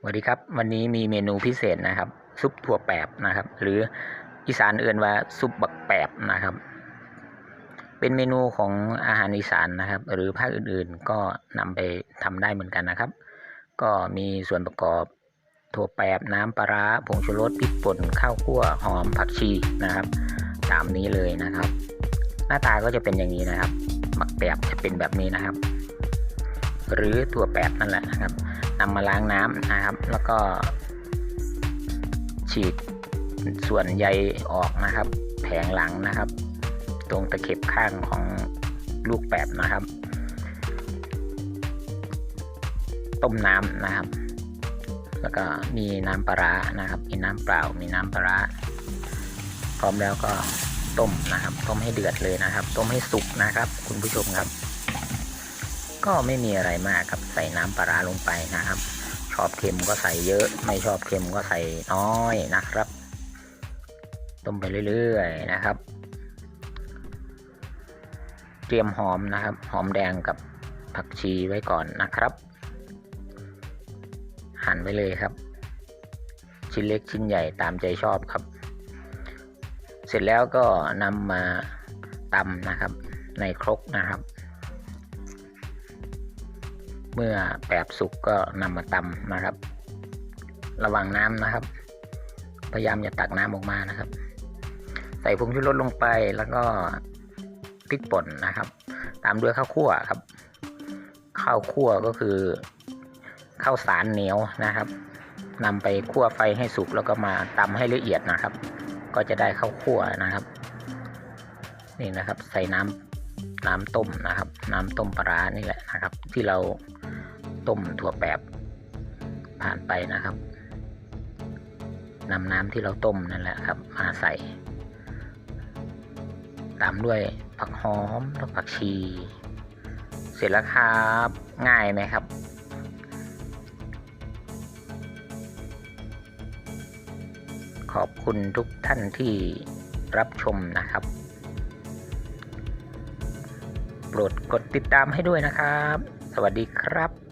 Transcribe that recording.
สวัสดีครับ วันนี้มีเมนูพิเศษนะครับ ซุปถั่วแปบนะครับ หรืออีสานเอื่นว่าซุปบักแปบนะครับ เป็นเมนูของอาหารอีสานนะครับ หรือภาคอื่นๆก็นำไปทำได้เหมือนกันนะครับ ก็มีส่วนประกอบถั่วแปบน้ำปลาร้าผงชูรสพริกป่นข้าวคั่วหอมผักชีนะครับ ตามนี้เลยนะครับ หน้าตาก็จะเป็นอย่างนี้นะครับบักแปบจะเป็นแบบนี้นะครับ หรือถั่วแปบนั่นแหละนะครับนำมาล้างน้ำนะครับ แล้วก็ ฉีกส่วนใยออกนะครับ แผงหลังนะครับ ตรงตะเข็บข้างของลูกแปบนะครับ ต้มน้ำนะครับ แล้วก็มีน้ำปลาร้านะครับ มีน้ำเปล่า มีน้ำปลาร้าพร้อมแล้วก็ต้มนะครับ ต้มให้เดือดเลยนะครับ ต้มให้สุกนะครับ คุณผู้ชมครับ ก็ไม่มีอะไรมากครับใส่น้ำปลาลงไปนะครับ ชอบเค็มก็ใส่เยอะ ไม่ชอบเค็มก็ใส่น้อยนะครับ ต้มไปเรื่อยๆนะครับ เตรียมหอมนะครับ หอมแดงกับผักชีไว้ก่อนนะครับ หั่นไว้เลยครับ ชิ้นเล็กชิ้นใหญ่ตามใจชอบครับ เสร็จแล้วก็นำมาตำนะครับ ในครกนะครับ เมื่อแปบสุกก็นำมาตำนะครับ ระวังน้ำนะครับ พยายามอย่าตักน้ำออกมานะครับ ใส่ผงชูรสลงไปแล้วก็พริกป่นนะครับ ตามด้วยข้าวคั่วครับ ข้าวคั่วก็คือข้าวสารเหนียวนะครับนำไปคั่วไฟให้สุกแล้วก็มาตำให้ละเอียดนะครับ ก็จะได้ข้าวคั่วนะครับ นี่นะครับ ใส่น้ำน้ำต้มนะครับ น้ำต้มปลาร้านี่แหละนะครับ ที่เรา ต้มถั่วแปบผ่านไปนะครับนำน้ำที่เราต้มนั่นแหละครับ มาใส่ตามด้วยผักหอมแล้วผักชี เสร็จแล้วครับง่ายไหมครับ ขอบคุณทุกท่านที่รับชมนะครับ โปรดกดติดตามให้ด้วยนะครับ สวัสดีครับ